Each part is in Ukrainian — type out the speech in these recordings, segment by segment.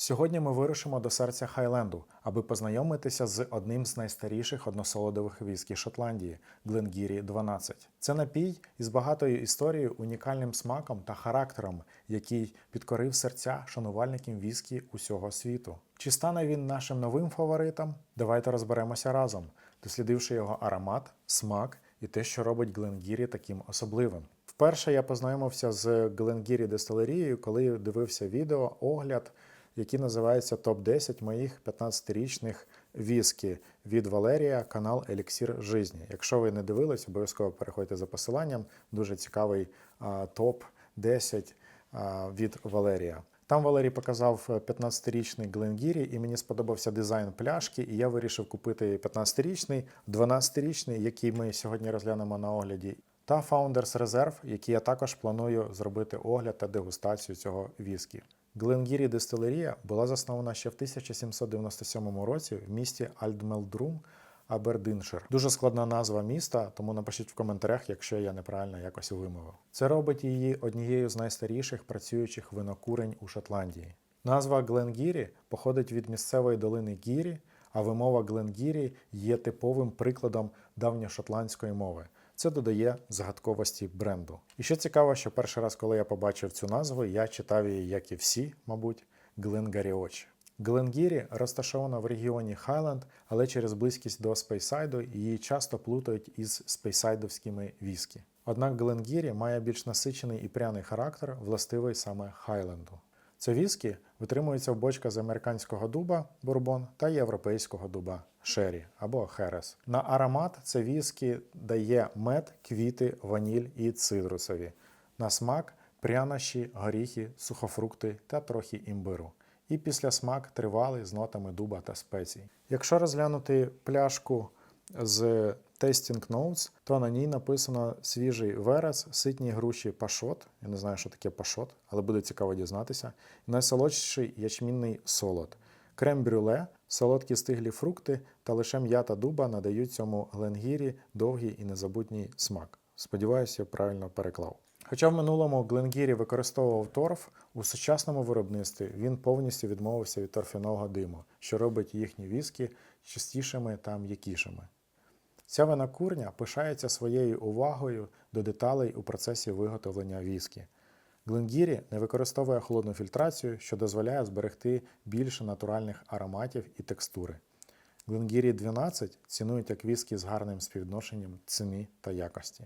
Сьогодні ми вирушимо до серця Хайленду, аби познайомитися з одним з найстаріших односолодових віскі Шотландії Гленгірі 12. Це напій із багатою історією, унікальним смаком та характером, який підкорив серця шанувальників віскі усього світу. Чи стане він нашим новим фаворитом? Давайте розберемося разом, дослідивши його аромат, смак і те, що робить Гленгірі таким особливим. Вперше я познайомився з Гленгірі дистилерією, коли дивився відео, огляд який називається Топ-10 моїх 15-річних віскі від Валерія, канал Еліксір Жизні. Якщо ви не дивились, обов'язково переходьте за посиланням. Дуже цікавий а, топ-10 а, від Валерія. Там Валерій показав 15-річний Гленгірі, і мені сподобався дизайн пляшки, і я вирішив купити 15-річний, 12-річний, який ми сьогодні розглянемо на огляді, та Founders Reserve, який я також планую зробити огляд та дегустацію цього віскі. Гленгірі дистилерія була заснована ще в 1797 році в місті Альдмелдрум, Абердиншир. Дуже складна назва міста, тому напишіть в коментарях, якщо я неправильно якось вимовив. Це робить її однією з найстаріших працюючих винокурень у Шотландії. Назва Гленгірі походить від місцевої долини Гірі, а вимова Гленгірі є типовим прикладом давньошотландської мови. Це додає загадковості бренду. І що цікаво, що перший раз, коли я побачив цю назву, я читав її, як і всі, мабуть, Гленгаріоч. Гленгірі розташована в регіоні Хайленд, але через близькість до Спейсайду її часто плутають із спейсайдовськими віскі. Однак Гленгірі має більш насичений і пряний характер, властивий саме Хайленду. Це віскі витримується в бочках з американського дуба бурбон та європейського дуба шері або херес. На аромат це віскі дає мед, квіти, ваніль і цитрусові. На смак прянощі, горіхи, сухофрукти та трохи імбиру. І після смак тривалий з нотами дуба та спецій. Якщо розглянути пляшку з Tasting Notes, то на ній написано свіжий верес, ситні груші пашот. Я не знаю, що таке пашот, але буде цікаво дізнатися. Найсолодший ячмінний солод. Крем-брюле, солодкі стиглі фрукти та лише м'ята дуба надають цьому гленгірі довгий і незабутній смак. Сподіваюся, я правильно переклав. Хоча в минулому Гленгірі використовував торф, у сучасному виробництві він повністю відмовився від торфяного диму, що робить їхні віскі чистішими та м'якішими. Ця винокурня пишається своєю увагою до деталей у процесі виготовлення віскі. Гленгірі не використовує холодну фільтрацію, що дозволяє зберегти більше натуральних ароматів і текстури. Гленгірі 12 цінують як віскі з гарним співвідношенням ціни та якості.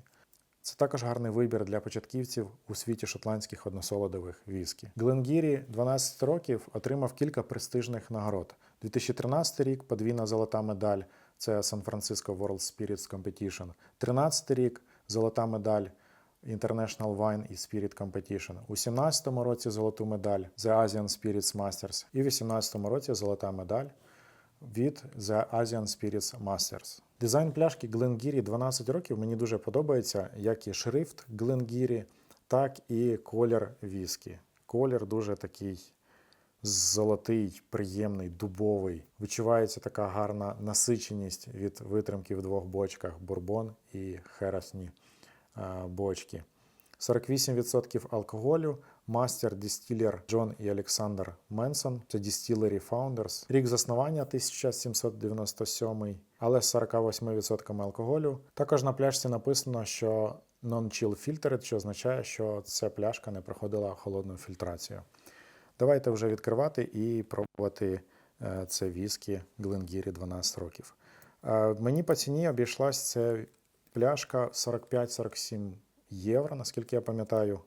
Це також гарний вибір для початківців у світі шотландських односолодових віскі. Гленгірі 12 років отримав кілька престижних нагород. 2013 рік подвійна золота медаль це San Francisco World Spirits Competition. 13 рік золота медаль International Wine і Spirit Competition. У 17-му році золоту медаль The Asian Spirits Masters і в 18 році золота медаль від The Asian Spirits Masters. Дизайн пляшки Гленгірі 12 років мені дуже подобається, як і шрифт Гленгірі, так і колір віскі. Колір дуже такий золотий, приємний, дубовий. Відчувається така гарна насиченість від витримки в двох бочках бурбон і хересні е, бочки. 48% алкоголю. Мастер дистілер Джон і Олександр Менсон. Це Distillery Founders. Рік заснування 1797, але з 48% алкоголю. Також на пляшці написано, що non-chill filtered, що означає, що ця пляшка не проходила холодну фільтрацію. Давайте вже відкривати і пробувати е, це віскі Гленгірі 12 років. Е, Мені по ціні обійшлась ця пляшка 45-47 євро, наскільки я пам'ятаю.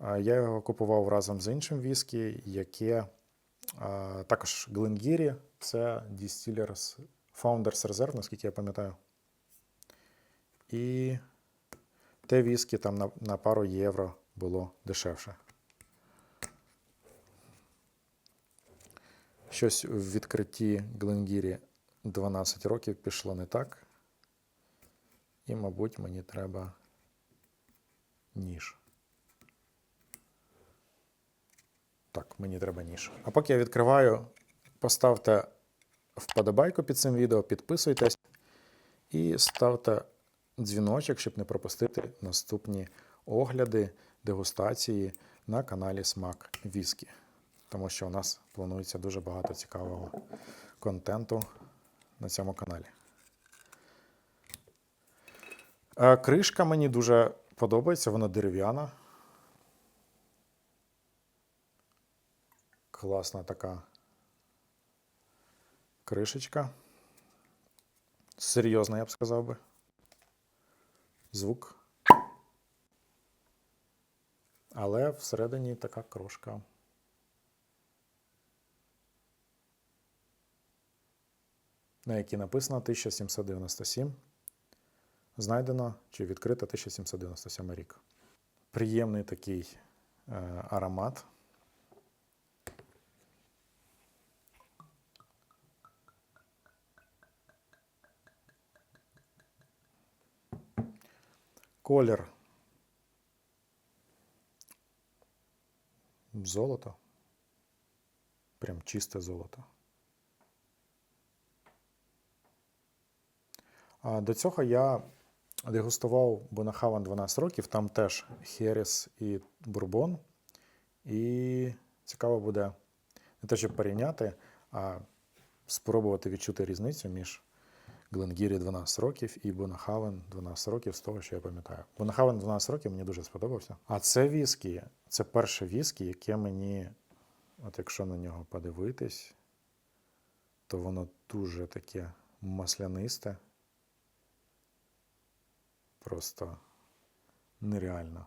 Е, Я його купував разом з іншим віскі, яке також Гленгірі, це Distillers Founders Reserve, наскільки я пам'ятаю. І те віскі там на, на пару євро було дешевше. Щось в відкритті Гленгірі 12 років пішло не так. І, мабуть, мені треба ніж. Так, мені треба ніж. А поки я відкриваю, поставте вподобайку під цим відео, підписуйтесь і ставте дзвіночок, щоб не пропустити наступні огляди, дегустації на каналі Смак Віскі. Тому що у нас планується дуже багато цікавого контенту на цьому каналі. Е, Кришка мені дуже подобається, вона дерев'яна. Класна така кришечка. Серйозна, я б сказав би. Звук. Але всередині така крошка. На якій написано 1797. Знайдено чи відкрито 1797 рік. Приємний такий е, аромат. Колір. Золото. Прям чисте золото. До цього я дегустував Бонахаван 12 років, там теж Херес і Бурбон. І цікаво буде не те, щоб порівняти, а спробувати відчути різницю між Гленгірі 12 років і Бонахавен 12 років з того, що я пам'ятаю. Бонахавен 12 років мені дуже сподобався. А це віскі, це перше віскі, яке мені, от якщо на нього подивитись, то воно дуже таке маслянисте. Просто нереально.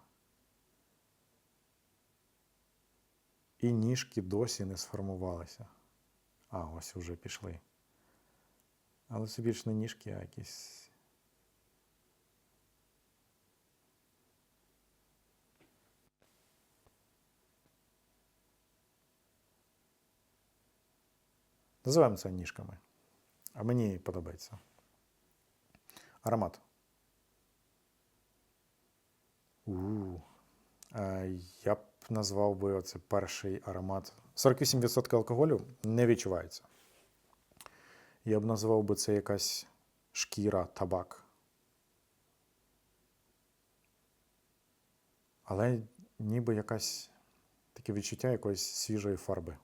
І ніжки досі не сформувалися. А, ось вже пішли. Але це більш не ніжки, а якісь. Називаємо це ніжками. А мені подобається. Аромат. У. Е, Я б назвав би оце перший аромат. 48% алкоголю не відчувається. Я б назвав би це якась шкіра, табак. Але ніби якась таке відчуття якоїсь свіжої фарби.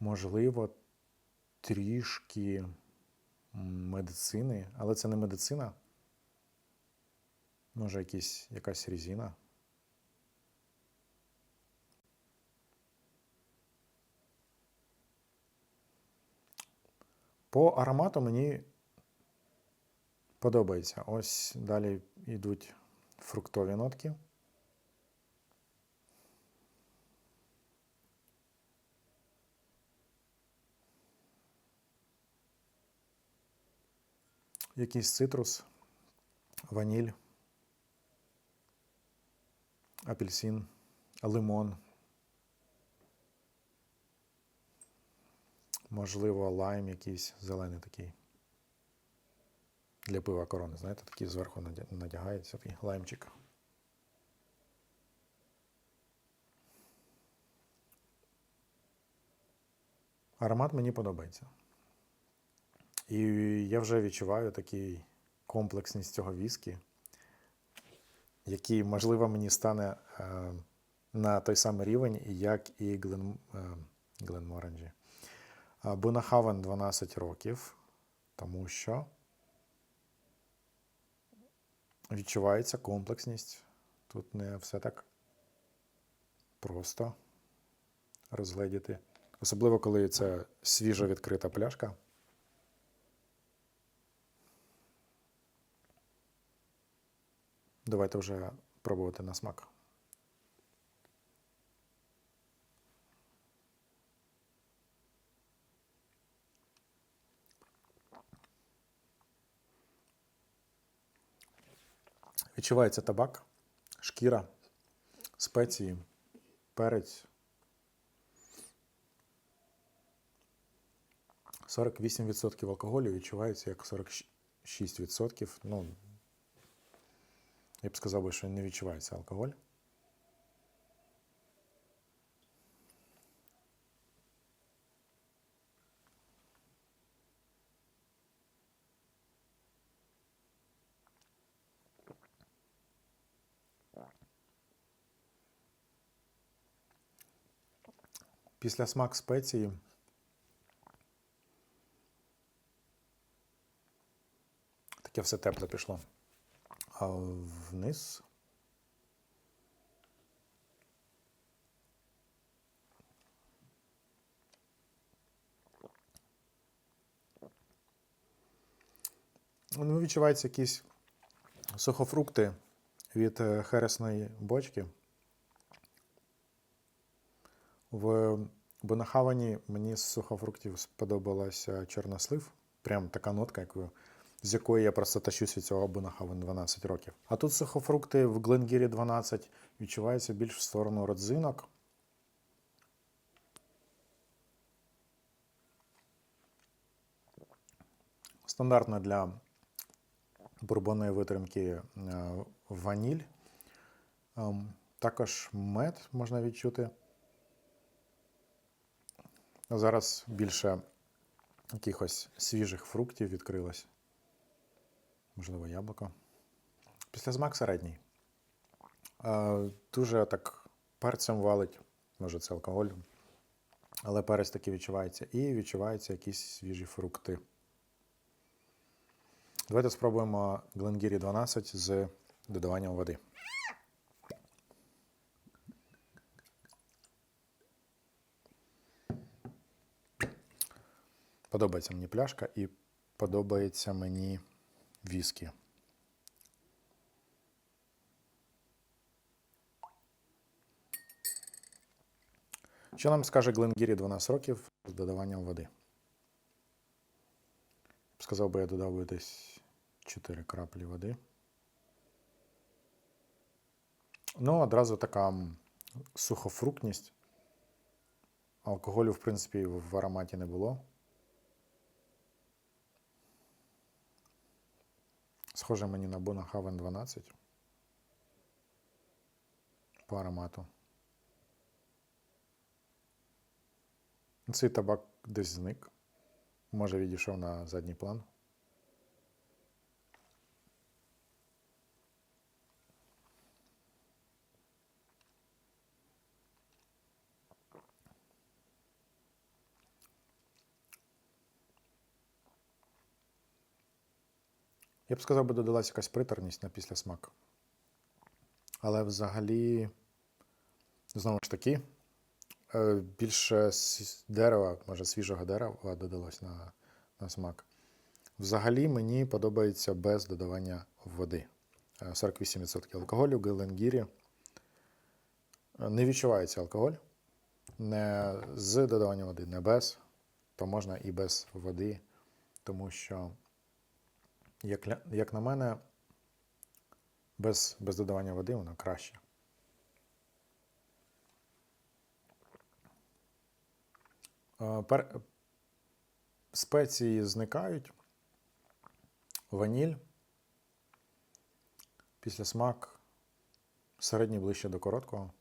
Можливо, трішки медицини, але це не медицина. Може, якісь, якась різина. По аромату мені подобається. Ось далі йдуть фруктові нотки. Якийсь цитрус, ваніль, апельсин, лимон. Можливо, лайм якийсь зелений такий. Для пива корони, знаєте, такий зверху надягається такий лаймчик. Аромат мені подобається. І я вже відчуваю такий комплексність цього віскі, який, можливо, мені стане е, на той самий рівень, як і Глен, е, Гленморенджі. Бунахавен 12 років, тому що відчувається комплексність. Тут не все так просто розгледіти. Особливо, коли це свіжо відкрита пляшка. Давайте вже пробувати на смак. Відчувається табак, шкіра, спеції, перець. 48% алкоголю відчувається як 46%. Ну, я б сказав би, що не відчувається алкоголь. Після смак спеції. Таке все тепле пішло. Вниз. Ну, відчуваються якісь сухофрукти від е, хересної бочки. В Бонахавані мені з сухофруктів сподобалася чорнослив. Прям така нотка, яку, з якої я просто тащусь від цього Бонахаван 12 років. А тут сухофрукти в Гленгірі 12 відчуваються більш в сторону родзинок. Стандартно для бурбонної витримки е, ваніль. Ем, Також мед можна відчути. Зараз більше якихось свіжих фруктів відкрилось. Можливо, яблуко. Після смак середній. Е, Дуже так перцем валить, може це алкоголь. Але перець таки відчувається. І відчуваються якісь свіжі фрукти. Давайте спробуємо Гленгірі 12 з додаванням води. Подобається мені пляшка і подобається мені віскі. Що нам скаже Гленгірі 12 років з додаванням води? Сказав би, я додав би десь 4 краплі води. Ну, одразу така сухофруктність. Алкоголю, в принципі, в ароматі не було. Схоже мені на Bonahhaven 12 по аромату. Цей табак десь зник. Може відійшов на задній план. Я б сказав, би додалась якась приторність на післясмак. Але взагалі, знову ж таки, е, більше дерева, може свіжого дерева додалось на, на смак. Взагалі мені подобається без додавання води. Е, 48% алкоголю в Геленгірі. Е, Не відчувається алкоголь. Не з додаванням води, не без, то можна і без води, тому що як, як на мене, без, без додавання води воно краще. Е, пер... Спеції зникають. Ваніль. Після смак середній ближче до короткого.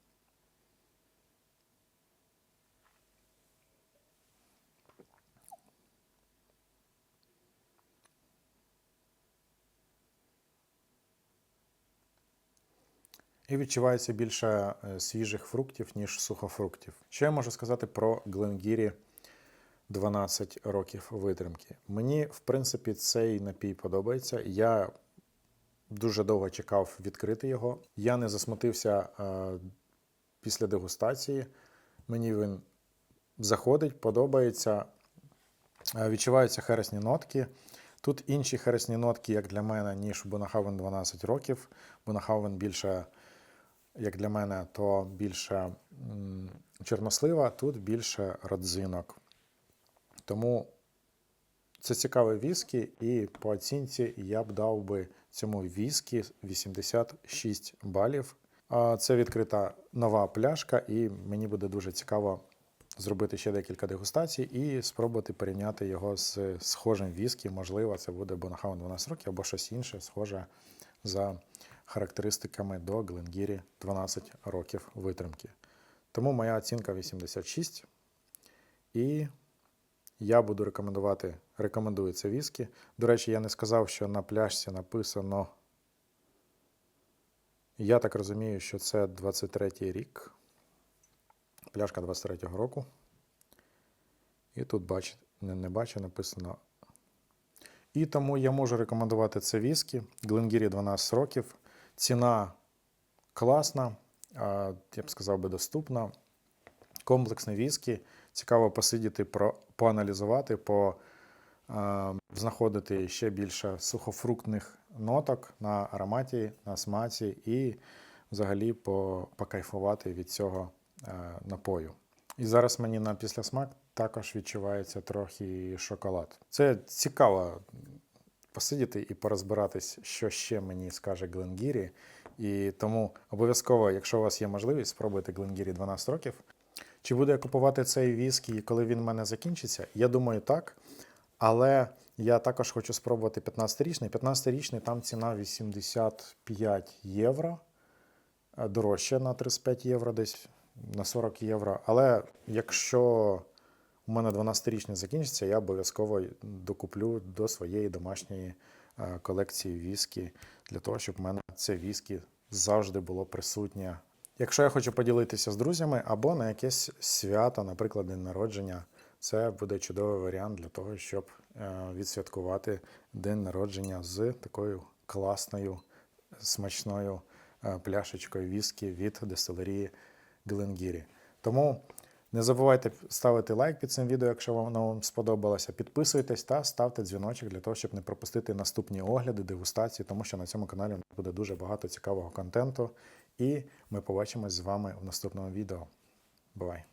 І відчувається більше е, свіжих фруктів, ніж сухофруктів. Що я можу сказати про Гленгірі 12 років витримки? Мені, в принципі, цей напій подобається. Я дуже довго чекав відкрити його. Я не засмутився е, після дегустації. Мені він заходить, подобається. Е, Відчуваються хересні нотки. Тут інші хересні нотки, як для мене, ніж у Бонахавен 12 років. Бонахавен більше, як для мене, то більше чорнослива, тут більше родзинок. Тому це цікаве віскі, і по оцінці я б дав би цьому віскі 86 балів. Це відкрита нова пляшка, і мені буде дуже цікаво зробити ще декілька дегустацій і спробувати порівняти його з схожим віскі. Можливо, це буде Бонахаун 12 років або щось інше, схоже за характеристиками до Гленгірі 12 років витримки. Тому моя оцінка 86. І я буду рекомендувати, рекомендую це віскі. До речі, я не сказав, що на пляшці написано. Я так розумію, що це 23-й рік. Пляшка 23-го року. І тут бачите, не, не бачу, написано. І тому я можу рекомендувати це віскі. Гленгірі 12 років. Ціна класна, я б сказав би, доступна. Комплексне віскі. Цікаво посидіти, про, поаналізувати, по, а, знаходити ще більше сухофруктних ноток на ароматі, на смаці і взагалі по, покайфувати від цього е, напою. І зараз мені на післясмак також відчувається трохи шоколад. Це цікаво посидіти і порозбиратись, що ще мені скаже Гленгірі. І тому обов'язково, якщо у вас є можливість, спробуйте Гленгірі 12 років. Чи буду я купувати цей віскі, коли він в мене закінчиться? Я думаю, так. Але я також хочу спробувати 15-річний. 15-річний там ціна 85 євро. Дорожче на 35 євро, десь на 40 євро. Але якщо у мене 12-річний закінчиться, я обов'язково докуплю до своєї домашньої е, колекції віскі для того, щоб в мене це віскі завжди було присутнє. Якщо я хочу поділитися з друзями або на якесь свято, наприклад, день народження, це буде чудовий варіант для того, щоб е, відсвяткувати день народження з такою класною, смачною е, пляшечкою віскі від дистилерії Гленгірі. Тому не забувайте ставити лайк під цим відео, якщо воно вам сподобалося. Підписуйтесь та ставте дзвіночок для того, щоб не пропустити наступні огляди, дегустації, тому що на цьому каналі буде дуже багато цікавого контенту. І ми побачимось з вами в наступному відео. Бувай!